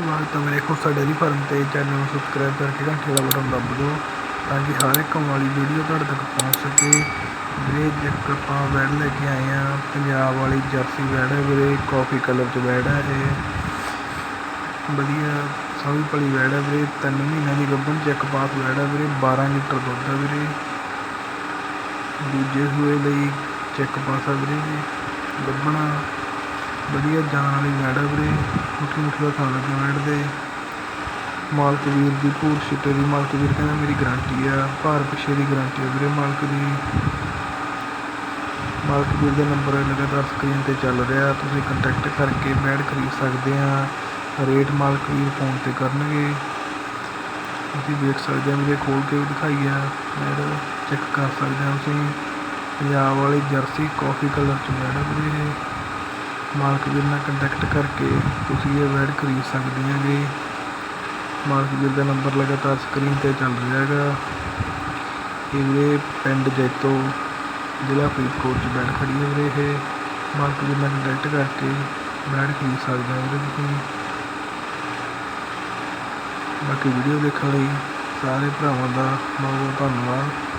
ਸਵਾਗਤ ਹੈ ਮੇਰੇ ਖੋਸਾ ਡੇਅਰੀ ਫਾਰਮ ਤੇ ਚੈਨਲ ਨੂੰ ਸਬਸਕ੍ਰਾਈਬ ਕਰਕੇ ਘੰਟੀ ਵਾਲਾ ਬਟਨ ਦੱਬ ਦਿਓ ਤਾਂ ਕਿ ਹਰ ਇੱਕ ਵਾਲੀ ਵੀਡੀਓ ਤੁਹਾਡੇ ਤੱਕ ਪਹੁੰਚ ਸਕੇ। ਵੀਰੇ ਇੱਕ ਆਪਾਂ ਬੈਡ ਲੈ ਕੇ ਆਏ ਆ ਪੰਜਾਬ ਵਾਲੀ ਜਰਸੀ ਬੈਡ ਹੈ ਵੀਰੇ ਕਾਫੀ ਕਲਰ ਚ ਬੈਡ ਹੈ ਇਹ। ਵਧੀਆ ਸੌਈ ਭਲੀ ਬੈਡ ਹੈ ਵੀਰੇ 3 ਮਹੀਨਿਆਂ ਦੀ ਗੱਭਣ ਚੈੱਕ ਪਾਸ ਬੈਡ ਹੈ ਵੀਰੇ 12 ਲੀਟਰ ਦੁੱਧ ਹੈ ਵੀਰੇ। ਦੂਜੇ ਸੂਏ ਲਈ ਚੈੱਕ ਪਾਸ ਹੈ ਵੀਰੇ, ਗੱਭਣਾ ਵਧੀਆ ਜਾਨ ਵਾਲੀ ਵੈੜ ਹੈ ਵੀਰੇ। ਮੁੱਠੀ ਮੁੱਠੀ ਦਾ ਖਾਣ ਲੱਗੇ ਵੈੜ ਦੇ ਮਾਲਕ ਵੀਰ ਦੀ ਭੂਰ ਛਿੱਟੇ ਦੀ, ਮਾਲਕ ਵੀਰ ਕਹਿੰਦਾ ਮੇਰੀ ਗਾਰੰਟੀ ਆ। ਭਾਰ ਪਿੱਛੇ ਦੀ ਗਾਰੰਟੀ ਹੈ ਵੀਰੇ, ਮਾਲਕ ਦੀ। ਮਾਲਕ ਵੀਰ ਦਾ ਨੰਬਰ ਲਗਾਤਾਰ ਸਕਰੀਨ ਤੇ ਚੱਲ ਰਿਹਾ। ਤੁਸੀਂ ਕੰਟੈਕਟ ਕਰਕੇ ਬੈਡ ਖਰੀਦ ਸਕਦੇ ਆ। ਰੇਟ ਮਾਲਕ ਵੀਰ ਫੋਨ ਤੇ ਕਰਨਗੇ। ਤੁਸੀਂ ਵੇਖ ਸਕਦੇ ਆ ਵੀਰੇ ਖੋਲ ਕੇ ਵੀ ਦਿਖਾਈ ਆ। ਬੈਡ ਚੈੱਕ ਕਰ ਸਕਦੇ ਆ ਤੁਸੀਂ। ਪੰਜਾਬ ਵਾਲੀ ਜਰਸੀ ਕਾਫੀ ਕਲਰ ਚ ਬੈਡ ਹੈ ਵੀਰੇ। ਮਾਲਕ ਵੀਰ ਨਾਲ ਕੰਟੈਕਟ ਕਰਕੇ ਤੁਸੀਂ ਇਹ ਬੈਡ ਖਰੀਦ ਸਕਦੇ ਹੈਗੇ। ਮਾਲਕ ਵੀਰ ਦਾ ਨੰਬਰ ਲਗਾਤਾਰ ਸਕਰੀਨ ਤੇ ਚੱਲ ਰਿਹਾ ਹੈਗਾ। ਇਹ ਪਿੰਡ ਜੈਤੋ, ਜ਼ਿਲ੍ਹਾ ਫਰੀਦਕੋਟ 'ਚ ਬੈਡ ਖੜੀ ਹੋ ਵੀਰੇ ਇਹ। ਮਾਲਕ ਵੀਰ ਨਾਲ ਕੰਟੈਕਟ ਕਰਕੇ ਬੈਡ ਖਰੀਦ ਸਕਦੇ ਹੋ ਤੁਸੀਂ। ਬਾਕੀ ਵੀਡੀਓ ਦੇਖਣ ਲਈ ਸਾਰੇ ਭਰਾਵਾਂ ਦਾ ਬਹੁਤ ਬਹੁਤ ਧੰਨਵਾਦ।